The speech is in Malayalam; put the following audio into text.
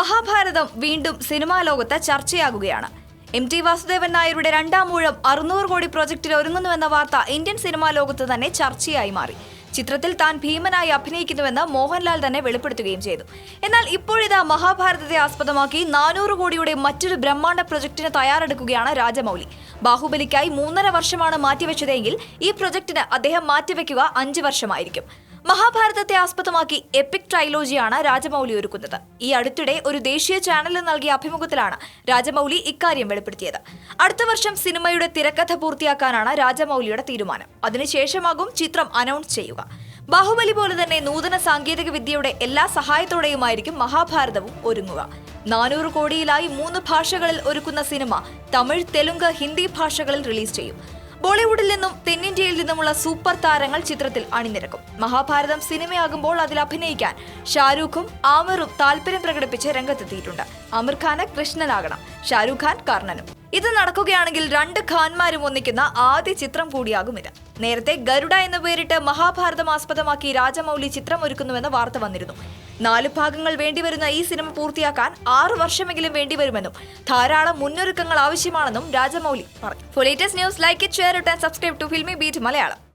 മഹാഭാരതം വീണ്ടും സിനിമാ ലോകത്ത് ചർച്ചയാകുകയാണ്. എം ടി വാസുദേവൻ നായരുടെ രണ്ടാം മൂഴം അറുന്നൂറ് കോടി പ്രൊജക്ടിൽ ഒരുങ്ങുന്നുവെന്ന വാർത്ത ഇന്ത്യൻ സിനിമാ ലോകത്ത് തന്നെ ചർച്ചയായി മാറി. ചിത്രത്തിൽ താൻ ഭീമനായി അഭിനയിക്കുന്നുവെന്ന് മോഹൻലാൽ തന്നെ വെളിപ്പെടുത്തുകയും ചെയ്തു. എന്നാൽ ഇപ്പോഴിതാ മഹാഭാരതത്തെ ആസ്പദമാക്കി നാനൂറ് കോടിയുടെ മറ്റൊരു ബ്രഹ്മാണ്ഡ പ്രൊജക്ടിന് തയ്യാറെടുക്കുകയാണ് രാജമൗലി. ബാഹുബലിക്കായി മൂന്നര വർഷമാണ് മാറ്റിവെച്ചതെങ്കിൽ ഈ പ്രൊജക്ടിന് അദ്ദേഹം മാറ്റിവെക്കുക അഞ്ച് വർഷമായിരിക്കും. മഹാഭാരതത്തെ ആസ്പദമാക്കി എപ്പിക് ട്രൈലോജിയാണ് രാജമൗലി ഒരുക്കുന്നത്. ഈ അടുത്തിടെ ഒരു ദേശീയ ചാനലിന് നൽകിയ അഭിമുഖത്തിലാണ് രാജമൗലി ഇക്കാര്യം വെളിപ്പെടുത്തിയത്. അടുത്ത വർഷം സിനിമയുടെ തിരക്കഥ പൂർത്തിയാക്കാനാണ് രാജമൗലിയുടെ തീരുമാനം. അതിനുശേഷമാകും ചിത്രം അനൗൺസ് ചെയ്യുക. ബാഹുബലി പോലെ തന്നെ നൂതന സാങ്കേതിക വിദ്യയുടെ എല്ലാ സഹായത്തോടെയുമായിരിക്കും മഹാഭാരതവും ഒരുങ്ങുക. നാനൂറ് കോടിയിലായി മൂന്ന് ഭാഷകളിൽ ഒരുക്കുന്ന സിനിമ തമിഴ് തെലുങ്ക് ഹിന്ദി ഭാഷകളിൽ റിലീസ് ചെയ്യും. ബോളിവുഡിൽ നിന്നും തെന്നിന്ത്യയിൽ നിന്നുമുള്ള സൂപ്പർ താരങ്ങൾ ചിത്രത്തിൽ അണിനിരക്കും. മഹാഭാരതം സിനിമയാകുമ്പോൾ അതിൽ അഭിനയിക്കാൻ ഷാരൂഖും ആമിറും താല്പര്യം പ്രകടിപ്പിച്ച് രംഗത്തെത്തിയിട്ടുണ്ട്. ആമിർ ഖാന് കൃഷ്ണനാകണം ഷാരൂഖ് ഖാൻ കർണനും. ഇത് നടക്കുകയാണെങ്കിൽ രണ്ട് ഖാൻമാരും ഒന്നിക്കുന്ന ആദ്യ ചിത്രം കൂടിയാകും ഇത് നേരത്തെ ഗരുഡ എന്ന പേരിട്ട് മഹാഭാരതം ആസ്പദമാക്കി രാജമൗലി ചിത്രം ഒരുക്കുന്നുവെന്ന് വാർത്ത വന്നിരുന്നു. നാല് ഭാഗങ്ങൾ വേണ്ടിവരുന്ന ഈ സിനിമ പൂർത്തിയാക്കാൻ ആറു വർഷമെങ്കിലും വേണ്ടിവരുമെന്നും ധാരാളം മുന്നൊരുക്കങ്ങൾ ആവശ്യമാണെന്നും രാജമൗലി പറഞ്ഞു. For latest news like it share ഇട്ട് and subscribe to Filmibeat Malayalam